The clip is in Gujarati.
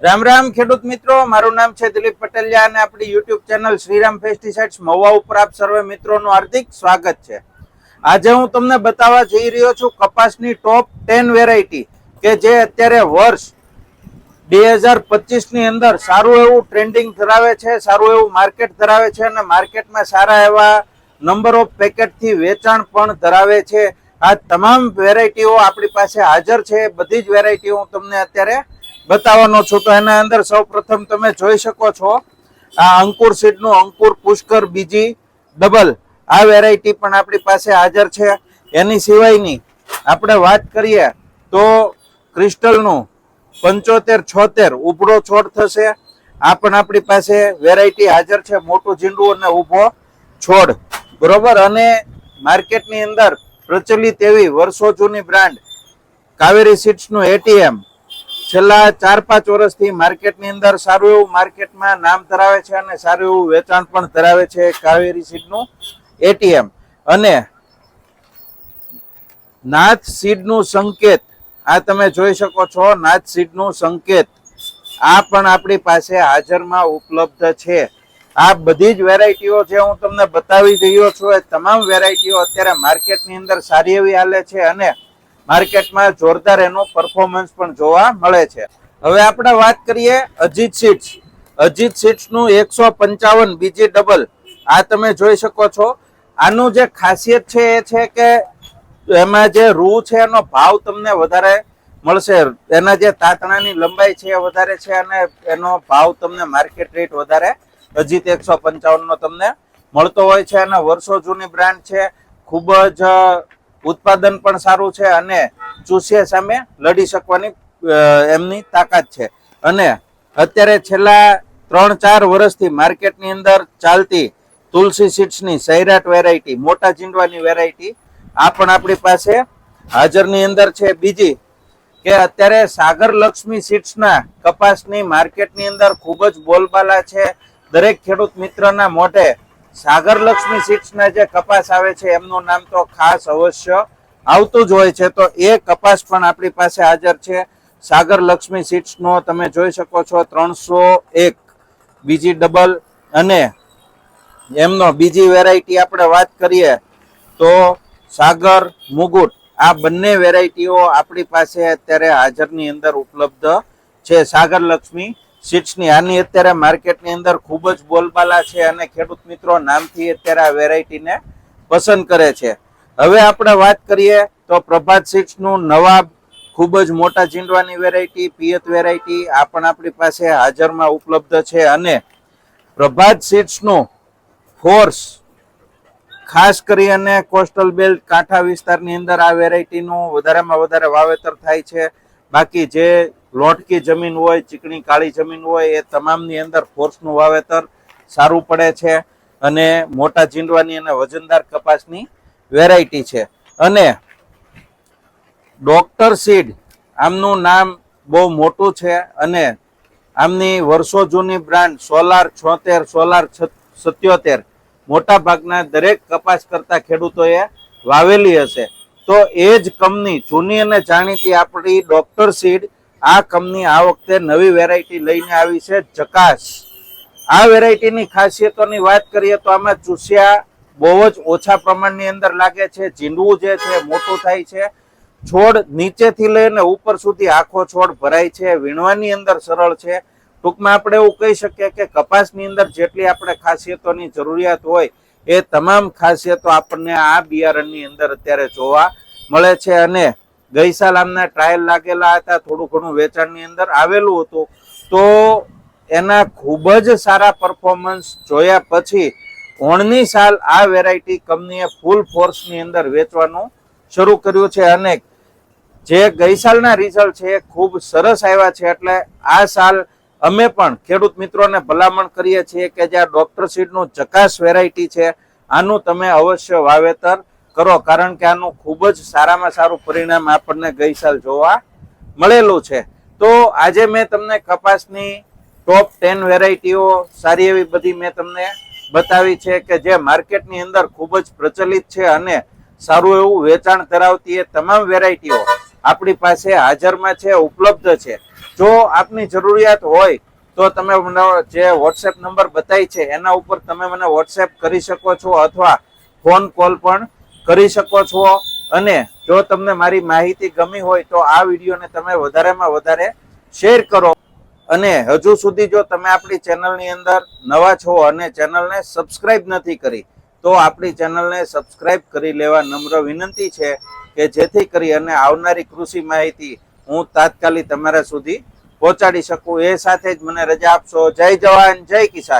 રામ રામ, ખેડૂત મિત્રો. મારું નામ છે દિલીપ પટેલિયા અને આપણી YouTube channel Shriram pesticides Mahuva ઉપર આપ સર્વે મિત્રોનું હાર્દિક સ્વાગત છે. આજે હું તમને બતાવવા જઈ રહ્યો છું કપાસની ટોપ ટેન વેરાયટી કે જે અત્યારે વર્ષ બે હજાર પચીસની અંદર સારું એવું ટ્રેન્ડિંગ ધરાવે છે, સારું એવું માર્કેટ ધરાવે છે અને માર્કેટમાં સારા એવા નંબર ઓફ પેકેટથી વેચાણ પણ ધરાવે છે. આ તમામ વેરાયટીઓ આપણી પાસે હાજર છે. બધી જ વેરાયટીઓ હું તમને અત્યારે બતાવવાનો છું તો એના અંદર સૌ પ્રથમ તમે જોઈ શકો છો, આ અંકુર સીડનું અંકુર પુષ્કર બીજી ડબલ. આ વેરાયટી પણ આપણી પાસે હાજર છે. એની સિવાયની આપણે વાત કરીએ તો ક્રિસ્ટલનું પંચોતેર છોતેર ઉભરો છોડ થશે. આ પણ આપણી પાસે વેરાયટી હાજર છે, મોટું ઝીંડું અને ઊભો છોડ. બરોબર? અને માર્કેટની અંદર પ્રચલિત એવી વર્ષો જૂની બ્રાન્ડ, કાવેરી સીડ્સનું એટીએમ છેલ્લા ચાર પાંચ વર્ષથી માર્કેટની અંદર સારું એવું માર્કેટમાં નામ ધરાવે છે અને સારું એવું વેચાણ પણ ધરાવે છે કાવેરી સીડનું એટીએમ. અને નાથ સીડનું સંકેત, આ તમે જોઈ શકો છો, નાથ સીડનું સંકેત, આ પણ આપણી પાસે હાજરમાં ઉપલબ્ધ છે. આ બધી જ વેરાયટીઓ જે હું તમને બતાવી રહ્યો છું, એ તમામ વેરાયટીઓ અત્યારે માર્કેટની અંદર સારી એવી હાલે છે અને માર્કેટમાં જોરદાર એનું પરફોર્મન્સ પણ જોવા મળે છે. હવે આપણે વાત કરીએ અજીત સીટ્સ અજીત સીટ્સનું એકસો પંચાવન બીજી ડબલ આ તમે જોઈ શકો છો. આનું જે ખાસિયત છે એ છે કે એમાં જે રૂ છે એનો ભાવ તમને વધારે મળશે. એના જે તાતણાની લંબાઈ છે એ વધારે છે અને એનો ભાવ તમને માર્કેટ રેટ વધારે અજીત એકસો પંચાવનનો તમને મળતો હોય છે. અને વર્ષો જૂની બ્રાન્ડ છે. ખૂબ જ ઉત્પાદન પણ સારું છે અને ચૂસિયા સામે લડી શકવાની એમની તાકાત છે. અને અત્યારે છેલ્લા ત્રણ ચાર વર્ષથી માર્કેટની અંદર ચાલતી તુલસી સીડ્સની સૈરાટ વેરાયટી મોટા ચીંડવાની વેરાયટી આ પણ આપણી પાસે હાજરની અંદર છે. બીજી કે અત્યારે સાગર લક્ષ્મી સીડ્સના કપાસની માર્કેટની અંદર ખૂબ જ બોલબાલા છે. દરેક ખેડૂત મિત્રના મોઢે સાગર લક્ષ્મી સીડ્સના જે કપાસ આવે છે, એમનું નામ તો ખાસ અવશ્ય આવતું જ હોય છે. તો એ કપાસ પણ આપણી પાસે હાજર છે. સાગર લક્ષ્મી સીડ્સનો તમે જોઈ શકો છો, ત્રણસો એક. બીજી ડબલ અને એમનો બીજી વેરાયટી આપણે વાત કરીએ તો સાગર, મુગુટ, આ બંને વેરાયટીઓ આપણી પાસે અત્યારે હાજરની અંદર ઉપલબ્ધ છે. સાગર લક્ષ્મી સીડ્સની આની અત્યારે માર્કેટની અંદર ખૂબ જ બોલબાલા છે અને ખેડૂત મિત્રો નામથી અત્યારે આ વેરાયટીને પસંદ કરે છે. હવે આપણે વાત કરીએ તો પ્રભાત સીડ્સનું નવા ખૂબ જ મોટા ચીંડવાની વેરાયટી, પિયત વેરાયટી આ પણ આપણી પાસે હાજરમાં ઉપલબ્ધ છે અને પ્રભાત સીડ્સનું ફોર્સ ખાસ કરી અને કોસ્ટલ બેલ્ટ કાંઠા વિસ્તારની અંદર આ વેરાયટીનું વધારેમાં વધારે વાવેતર થાય છે. બાકી જે લોટકી જમીન હોય, ચીકણી કાળી જમીન હોય, એ તમામની અંદર ફોર્સનું વાવેતર સારું પડે છે અને મોટા ચીંડવાની અને વજનદાર કપાસની વેરાયટી છે. અને ડોક્ટર સીડ આમનું નામ બહુ મોટું છે અને આમની વર્ષો જૂની બ્રાન્ડ સોલાર છોતેર, સોલાર સત્યોતેર મોટા ભાગના દરેક કપાસ કરતા ખેડૂતોએ વાવેલી હશે. તો એ જ કંપની જૂની અને જાણીતી આપણી ડોક્ટર સીડ આ કંપની આ વખતે નવી વેરાયટી લઈને આવી છે જકાશ આ વેરાયટીની ખાસિયતોની વાત કરીએ તો આમાં ચૂસિયા બહુ જ ઓછા પ્રમાણની અંદર લાગે છે, ઝીંડવું જે છે મોટું થાય છે. છોડ નીચેથી લઈને ઉપર સુધી આખો છોડ ભરાય છે, વીણવાની અંદર સરળ છે. ટૂંકમાં આપણે એવું કહી શકીએ કે કપાસની અંદર જેટલી આપણે ખાસિયતોની જરૂરિયાત હોય એ તમામ ખાસિયતો આપણને આ બિયારણની અંદર અત્યારે જોવા મળે છે અને ગઈ સાલ આમના ટ્રાયલ લાગેલા હતા, થોડું ઘણું વેચાણની અંદર આવેલું હતું. તો એના ખૂબ જ સારા પરફોર્મન્સ જોયા પછી ઓણની સાલ આ વેરાયટી કંપનીએ ફૂલ ફોર્સની અંદર વેચવાનું શરૂ કર્યું છે અને જે ગઈ સાલના રિઝલ્ટ છે ખૂબ સરસ આવ્યા છે. એટલે આ સાલ અમે પણ ખેડૂત મિત્રોને ભલામણ કરીએ છીએ કે જે આ ડોક્ટર સીડનું ચકાસ વેરાયટી છે, આનું તમે અવશ્ય વાવેતર કરો, કારણ કે આનું ખૂબ જ સારામાં સારું પરિણામ આપણને ગઈ સાલ જોવા મળેલું છે. તો આજે મેં તમને કપાસની ટોપ ટેન વેરાયટીઓ સારી એવી બધી મેં તમને બતાવી છે કે જે માર્કેટની અંદર ખૂબ જ પ્રચલિત છે અને સારું એવું વેચાણ ધરાવતી એ તમામ વેરાયટીઓ આપણી પાસે હાજરમાં છે, ઉપલબ્ધ છે. જો આપની જરૂરિયાત હોય, તો તમે મને જે વોટ્સએપ નંબર બતાવી છે, એના ઉપર તમે મને વોટ્સએપ કરી શકો છો અથવા ફોન કોલ પણ કરી શકો છો. અને જો તમને મારી માહિતી ગમી હોય, તો આ વિડીયોને તમે વધારેમાં વધારે શેર કરો. અને હજુ સુધી જો તમે આપણી ચેનલની અંદર નવા છો અને ચેનલને સબસ્ક્રાઇબ નથી કરી, તો આપણી ચેનલને સબસ્ક્રાઇબ કરી લેવા નમ્ર વિનંતી છે. કે જેથી કરી અને આવનારી કૃષિ માહિતી હું તાત્કાલિક તમારા સુધી પહોંચાડી શકું. એ સાથે જ મને રજા આપશો. જય જવાન, જય કિસાન.